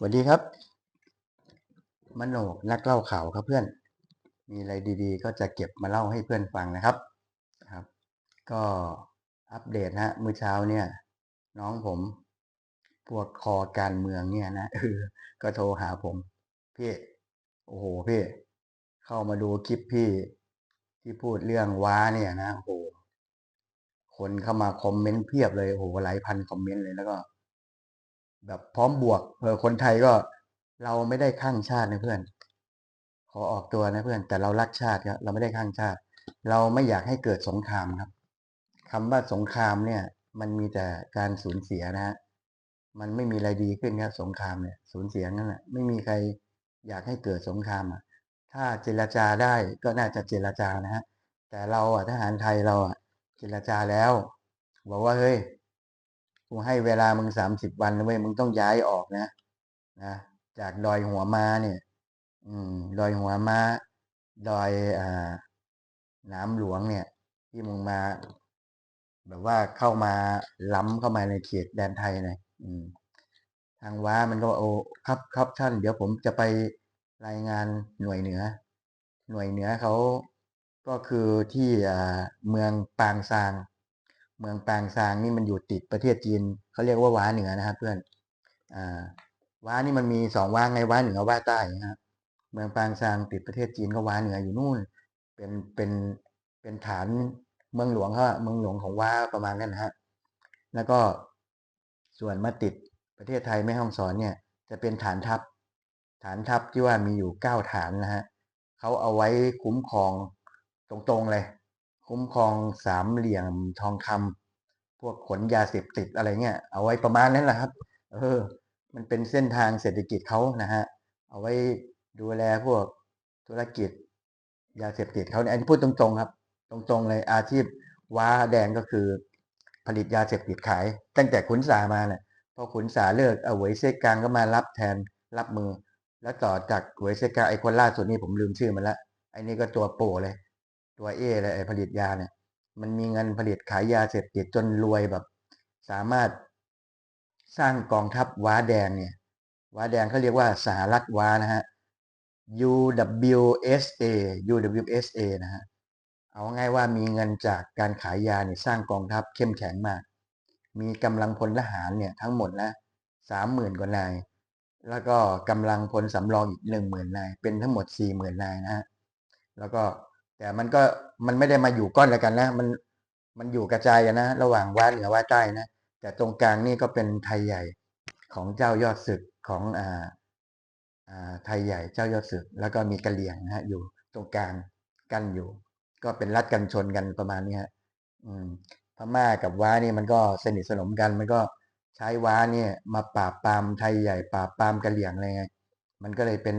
สวัสดีครับ มโนกนักเล่าข่าวครับเพื่อน มีอะไรดีๆ ก็จะเก็บมาเล่าให้เพื่อนฟังนะครับครับ ก็อัปเดตนะมื้อเช้าเนี่ย น้องผม พวกคอการเมืองเนี่ยนะเออก็โทรหาผม พี่ โอ้โหพี่ เข้ามาดูคลิปพี่ ที่พูดเรื่องว้าเนี่ยนะโอ้โหคนเข้ามาคอมเมนต์เพียบเลยโอ้โหหลายพันคอมเมนต์เลยแล้วก็ แบบพร้อมบวกเออคนไทยก็เราไม่ได้ข้างชาตินะเพื่อน ขอออกตัวนะเพื่อน แต่เรารักชาติครับเราไม่ได้ข้างชาติ เราไม่อยากให้เกิดสงครามครับคำว่าสงครามเนี่ย มันมีแต่การสูญเสียนะฮะมันไม่มีอะไรดีขึ้นครับสงครามเนี่ย สูญเสียนั่นแหละไม่มีใครอยากให้เกิดสงครามอะ ถ้าเจรจาได้ก็น่าจะเจรจานะฮะแต่เราอะทหารไทยเราอะ เจรจาแล้ว บอกว่าเฮ้ย กูให้เวลามึงสามสิบวันนะเว้ยมึงต้องย้ายออกนะนะจากดอยหัวม้าเนี่ย อืม ดอยหัวม้า ดอยอ่าน้ำหลวงเนี่ย ที่มึงมา แบบว่าเข้ามาล้ำเข้ามาในเขตแดนไทยเลยอืม ทางว้ามันก็โอ้ครับครับท่าน เดี๋ยวผมจะไปรายงานหน่วยเหนือ หน่วยเหนือเขาก็คือที่เมืองปางซาง เมืองปางซางนี่มันอยู่ติดประเทศจีนเขาเรียกว่าว้าเหนือนะครับ เพื่อนอ่าว้านี่มันมีสองว้าไงว้าเหนือว้าใต้นะครับเมืองปางซางติดประเทศจีนก็ว้าเหนืออยู่นู่น เป็นเป็นเป็นฐานเมืองหลวงเขาเมืองหลวงของว้าประมาณนั้นนะฮะแล้วก็ส่วนมาติดประเทศไทยแม่ฮ่องสอนเนี่ย จะเป็นฐานทัพ ฐานทัพที่ว่ามีอยู่เก้าฐานนะฮะเขาเอาไว้คุ้มครองตรงๆเลย คุ้มครองสามเหลี่ยมทองคำพวกขนยาเสพติดอะไรเงี้ยเอาไว้ประมาณนั้นแหละครับ เออ มันเป็นเส้นทางเศรษฐกิจเขานะฮะ เอาไว้ดูแลพวกธุรกิจ ยาเสพติดเขาเนี่ยอันนี้พูดตรงๆครับ ตรงๆเลยอาชีพว้าแดงก็คือ ผลิตยาเสพติดขาย ตั้งแต่ขุนสามาเนี่ยพอขุนสาเลิกเอาเหวยเซกางก็มารับแทนรับมือ แล้วต่อจากเหวยเซกางไอคนล่าสุดนี่ผมลืมชื่อมันละไอ้นี่ก็ตัวโปเลย ตัวเอเลยไอผลิตยาเนี่ย มันมีเงินผลิตขายยาเสพติดจนรวยแบบ สามารถสร้างกองทัพว้าแดงเนี่ย ว้าแดงเขาเรียกว่าสหรัฐว้านะฮะ UWSA UWSA นะฮะ เอาง่ายว่ามีเงินจากการขายยาเนี่ยสร้างกองทัพเข้มแข็งมาก มีกำลังพลทหารเนี่ยทั้งหมดนะสามหมื่นกว่านาย แล้วก็กำลังพลสำรองอีกหนึ่งหมื่นนาย เป็นทั้งหมดสี่หมื่นนายนะฮะ แล้วก็ แต่มันก็มันไม่ได้มาอยู่ก้อนแล้วกันนะ มันมันอยู่กระจายกันนะ ระหว่างว้าเหนือว้าใต้นะ แต่ตรงกลางนี่ก็เป็นไทยใหญ่ของเจ้ายอดศึกของอ่าอ่าไทยใหญ่เจ้ายอดศึก แล้วก็มีกะเหลี่ยงนะฮะอยู่ตรงกลางกันอยู่ ก็เป็นรัฐกันชนกันประมาณนี้ฮะอืมพม่ากับว้านี่มันก็สนิทสนมกันมันก็ใช้ว้าเนี่ยมาปราบปรามไทยใหญ่ปราบปรามกะเหลี่ยงอะไรไงมันก็เลยเป็น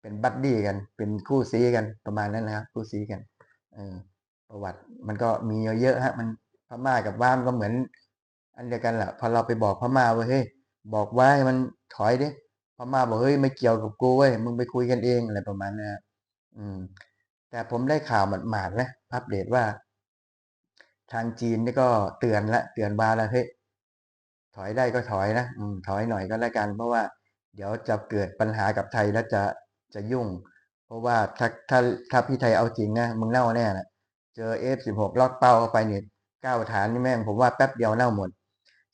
เป็นบัดดี้กัน เป็นคู่ซีกันประมาณนั้นนะครับคู่ซีกันเออประวัติมันก็มีเยอะๆฮะ มันพม่ากับว้ามันก็เหมือน อันเดียวกันแหละพอเราไปบอกพม่าว่าเฮ้ยบอกว้าให้มันถอยดิพม่าบอกเฮ้ยไม่เกี่ยวกับกูเว้ยมึงไปคุยกันเองอะไรประมาณนี้นอืม แต่ผมได้ข่าวหมาดๆนะอัปเดตว่า ทางจีนนี่ก็เตือนละเตือนบาแล้วเฮ้ยถอยได้ก็ถอยนะอืมถอยหน่อยก็แล้วกัน เพราะว่า เดี๋ยวจะเกิดปัญหากับไทยแล้วจะ จะยุ่ง เพราะว่าถ้าถ้าถ้าพี่ไทยเอาจริงนะมึงเน่าแน่นะเจอเอฟสิบหกล็อกเป้าเข้าไปเนี่ยเก้าฐานนี่แม่งผมว่าแป๊บเดียวเน่าหมด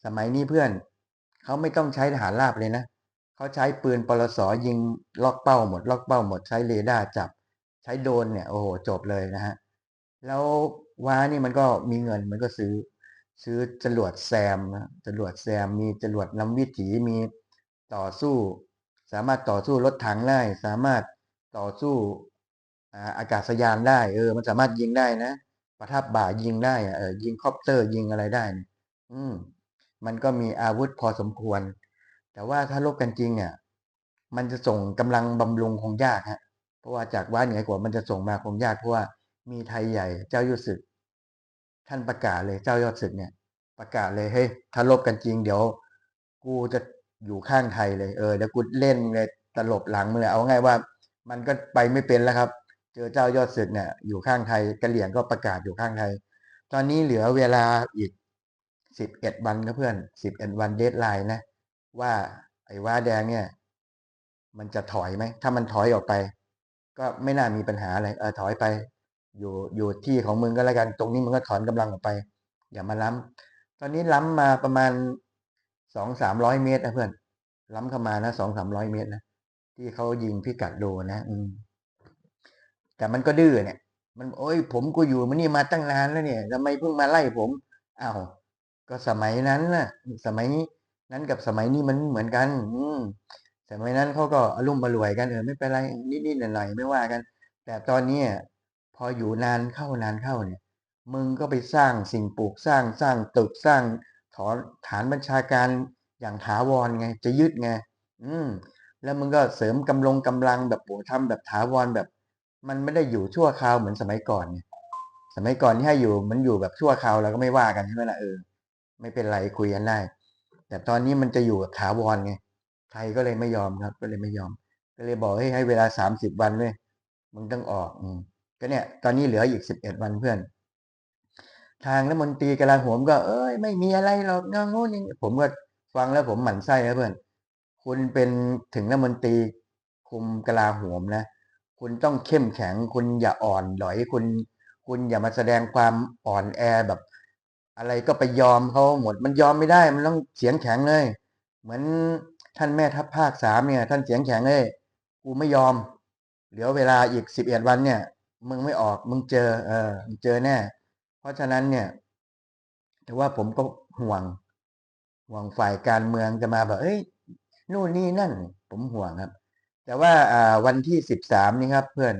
สมัยนี้เพื่อนเขาไม่ต้องใช้ทหารราบเลยนะเขาใช้ปืนปลสอยิงล็อกเป้าหมด ล็อกเป้าหมดใช้เรดาร์จับ ใช้โดนเนี่ยโอ้โหจบเลยนะฮะแล้วว้านี่มันก็มีเงินมันก็ซื้อ ซื้อจรวดแซมนะจรวดแซมมีจรวดนำวิถีมีต่อสู้ สามารถต่อสู้รถถังได้ สามารถต่อสู้อาอากาศยานได้ เออ มันสามารถยิงได้นะประทับบ่ายิงได้เออยิงคอปเตอร์ยิงอะไรได้ อืม มันก็มีอาวุธพอสมควร แต่ว่าถ้าลบกันจริงอะมันจะส่งกำลังบำรุงคงยากฮะ เพราะว่าจากว้าเหนือกว่ามันจะส่งมาคงยากเพราะว่ามีไทยใหญ่เจ้ายอดศึก ท่านประกาศเลยเจ้ายอดศึกเนี่ย ประกาศเลยเฮ้ยถ้าลบกันจริงเดี๋ยว กูจะ อยู่ข้างไทยเลยเออเดี๋ยวกูเล่นเลยตลบหลังมึงเลยเอาง่ายว่า มันก็ไปไม่เป็นแล้วครับ เจอเจ้ายอดศึกเนี่ย อยู่ข้างไทยกะเหลี่ยงก็ประกาศอยู่ข้างไทย ตอนนี้เหลือเวลาอีกสิบเอ็ดวันนะเพื่อนสิบเอ็ดวันเดทไลน์นะ ว่าไอ้ว้าแดงเนี่ย มันจะถอยไหม ถ้ามันถอยออกไป ก็ไม่น่ามีปัญหาอะไรเออถอยไป อยู่อยู่ที่ของมึงก็แล้วกัน ตรงนี้มึงก็ถอนกำลังออกไป อย่ามาล้ำตอนนี้ล้ำมาประมาณ สองสามร้อยเมตรนะเพื่อน ล้ำเข้ามานะสองสามร้อยเมตรนะที่เขายิงพิกัดโดนะ อืม แต่มันก็ดื้อเนี่ย มันโอ้ยผมกูอยู่มันนี่มาตั้งนานแล้วเนี่ยทำไมเพิ่งมาไล่ผมอ้าวก็สมัยนั้นนะสมัยนั้นกับสมัยนี้มันเหมือนกัน อืมสมัยนั้นเขาก็อารมณ์มารวยกันเออไม่เป็นไรนิดๆหน่อยๆไม่ว่ากัน แต่ตอนนี้พออยู่นานเข้านานเข้าเนี่ย มึงก็ไปสร้างสิ่งปลูกสร้างสร้างตึกสร้าง ถอนฐานบัญชาการอย่างถาวรไง จะยึดไง อืม แล้วมึงก็เสริมกำลงกำลังแบบโอ้ทำแบบถาวรแบบ มันไม่ได้อยู่ชั่วคราวเหมือนสมัยก่อนไงสมัยก่อนที่ให้อยู่มันอยู่แบบชั่วคราวเราก็ไม่ว่ากันใช่ไหมล่ะเออไม่เป็นไรคุยกันได้แต่ตอนนี้มันจะอยู่แบบถาวรไงไทยก็เลยไม่ยอมครับ ก็เลยไม่ยอม ก็เลยบอกให้ให้เวลาสามสิบวันเลยมึงต้องออกอืมก็เนี่ย ตอนนี้เหลืออีกสิบเอ็ดวันเพื่อน ทางรัฐมนตรีกลาโหมก็ เอ้ย ไม่มีอะไรหรอกงงูนี่ผมก็ฟังแล้วผมหมั่นไส้นะเพื่อนคุณเป็นถึงรัฐมนตรีคุมกลาโหมนะ คุณต้องเข้มแข็ง คุณอย่าอ่อนหลอยคุณ คุณอย่ามาแสดงความอ่อนแอแบบ อะไรก็ไปยอมเขาหมด มันยอมไม่ได้ มันต้องเสียงแข็งเลย เหมือนท่านแม่ทัพภาคสามเนี่ย ท่านเสียงแข็งเลยกูไม่ยอม เหลือเวลาอีกสิบเอ็ดวันเนี่ย มึงไม่ออก มึงเจอ เออมึงเจอแน่ เพราะฉะนั้นเนี่ยถือว่าผมก็ห่วง ห่วงฝ่ายการเมืองจะมาแบบเอ้ยนู่นนี่นั่น ผมห่วงครับ แต่ว่าวันที่สิบสามนี่ครับ เพื่อน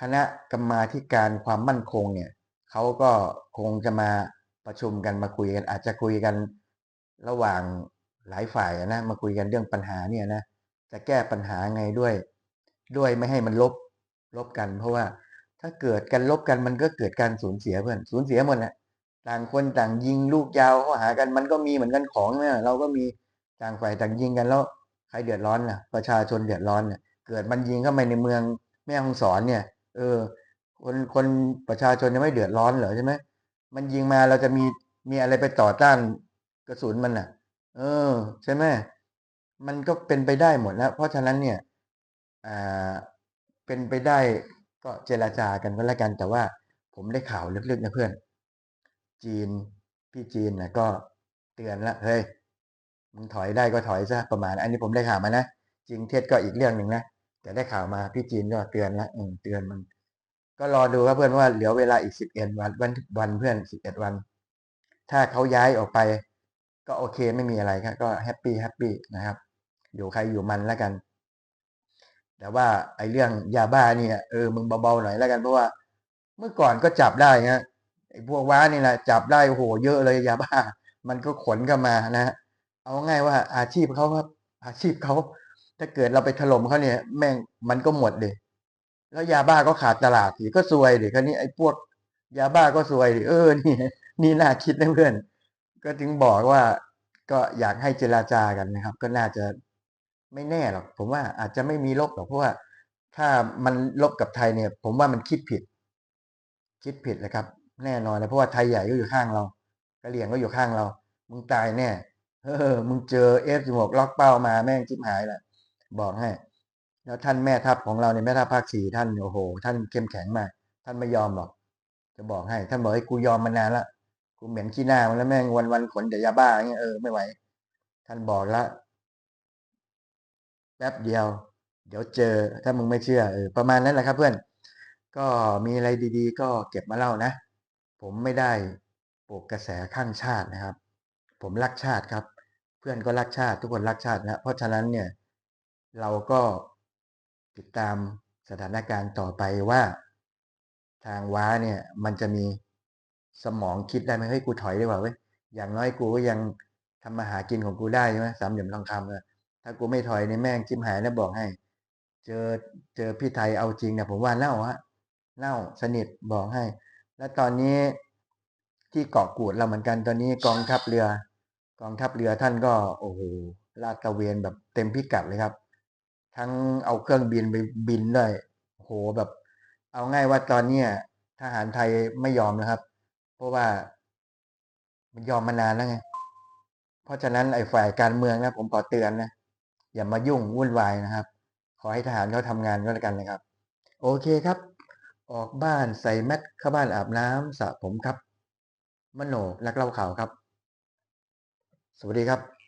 คณะกรรมาการความมั่นคงเนี่ยเขาก็คงจะมาประชุมกันมาคุยกัน อาจจะคุยกันระหว่างหลายฝ่ายนะมาคุยกันเรื่องปัญหาเนี่ยนะจะแก้ปัญหาไงด้วย ด้วยไม่ให้มันลบลบกัน เพราะว่า ถ้าเกิดกันลบกันมันก็เกิดการสูญเสียเพื่อนสูญเสียหมดแหละต่างคนต่างยิงลูกยาวเข้าหากันมันก็มีเหมือนกันของเนี่ยเราก็มีต่างฝ่ายต่างยิงกันแล้วใครเดือดร้อนน่ะ ประชาชนเดือดร้อนเนี่ยเกิดมันยิงเข้าไปในเมืองแม่ฮ่องสอนเนี่ย เออ คนคนประชาชนยังไม่เดือดร้อนเหรอใช่ไหมมันยิงมาเราจะมีมีอะไรไปต่อต้านกระสุนมันน่ะ เออ ใช่ไหมมันก็เป็นไปได้หมดแล้ว เพราะฉะนั้นเนี่ย อ่าเป็นไปได้ ก็เจราจากันก็แล้วกัน แต่ว่าผมได้ข่าวลึกๆนะเพื่อน จีนพี่จีนนะก็เตือนละเฮ้ยมึงถอยได้ก็ถอยซะประมาณ อันนี้ผมได้ข่าวมานะจริงเท็จก็อีกเรื่องหนึ่งนะแต่ได้ข่าวมาพี่จีนก็เตือนละอืมเตือนมัน ก็รอดูครับเพื่อนว่าเหลือเวลาอีกสิบเอ็ดวันวันวันเพื่อนสิบเอ็ดวัน ถ้าเขาย้ายออกไป ก็โอเคไม่มีอะไรครับก็แฮปปี้แฮปปี้นะครับอยู่ใครอยู่มันแล้วกัน แต่ว่าไอ้เรื่องยาบ้าเนี่ยเออมึงเบาๆหน่อยแล้วกันเพราะว่า เมื่อก่อนก็จับได้ฮะไอ้พวกว้านี่แหละจับได้โหเยอะเลยยาบ้า มันก็ขนเข้ามานะฮะเอาง่ายว่าอาชีพเขาครับ อาชีพเขาถ้าเกิดเราไปถล่มเขาเนี่ย แม่งมันก็หมดเลยแล้วยาบ้าก็ขาดตลาดสิก็ซวยดิคราวนี้ไอ้พวกยาบ้าก็ซวยดิเออนี่นี่น่าคิดนะเพื่อน ก็ถึงบอกว่าก็อยากให้เจราจากันนะครับ ก็น่าจะ ไม่แน่หรอกผมว่าอาจจะไม่มีลบหรอกเพราะว่าถ้ามันลบกับไทยเนี่ย ผมว่ามันคิดผิด คิดผิดเลยครับ แน่นอนเลยเพราะว่าไทยใหญ่ก็อยู่ข้างเรากะเหลี่ยงก็อยู่ข้างเรา มึงตายแน่เออมึงเจอเอฟสิบหกล็อกเป้ามาแม่งชิบหายแหละบอกให้ แล้วท่านแม่ทัพของเราเนี่ยแม่ทัพภาคสี่ท่านโอ้โห ท่านเข้มแข็งมาก ท่านไม่ยอมหรอก จะบอกให้ ท่านบอกให้กูยอมมานานละกูเหม็นขี้หน้ามันแล้วแม่งวันวันขนแต่ยาบ้าอย่างเงี้ยเออไม่ไหว ท่านบอกละ ป๊บเดียว เดี๋ยวเจอถ้ามึงไม่เชื่อออประมาณนั้นแหละครับเพื่อน ก็มีอะไรดีๆ ก็เก็บมาเล่านะ ผมไม่ได้ปลุกกระแสข้างชาตินะครับ ผมรักชาติครับ เพื่อนก็รักชาติ ทุกคนรักชาตินะเพราะฉะนั้นเนี่ยเราก็ติดตามสถานการณ์ต่อไปว่า ทางว้าเนี่ย มันจะมีสมองคิดได้ไหมเฮ้ยกูถอยดีกว่าเว้ยอย่างน้อยกูก็ยังทำมาหากินของกูได้ใช่ไหมสามเหลี่ยมทองคำเลย ถ้ากูไม่ถอยในแม่งจิ้มหายนะบอกให้ เจอเจอพี่ไทยเอาจริงเนี่ยผมว่าเน่าฮะเน่าสนิทบอกให้ แล้วตอนนี้ที่เกาะกูดเราเหมือนกันตอนนี้กองทัพเรือ กองทัพเรือท่านก็โอ้โหลาดตระเวนแบบเต็มพิกัดเลยครับ ทั้งเอาเครื่องบินไปบินด้วยโอ้โหแบบ เอาง่ายว่าตอนเนี้ยทหารไทยไม่ยอมนะครับ เพราะว่ามันยอมมานานแล้วไง เพราะฉะนั้นไอ้ฝ่ายการเมืองนะผมขอเตือนนะ อย่ามายุ่งวุ่นวายนะครับ ขอให้ทหารเขาทำงานก็แล้วกันนะครับ โอเคครับ ออกบ้านใส่แมสเข้าบ้านอาบน้ำสระผมครับ มโนรักเล่าข่าวครับ สวัสดีครับ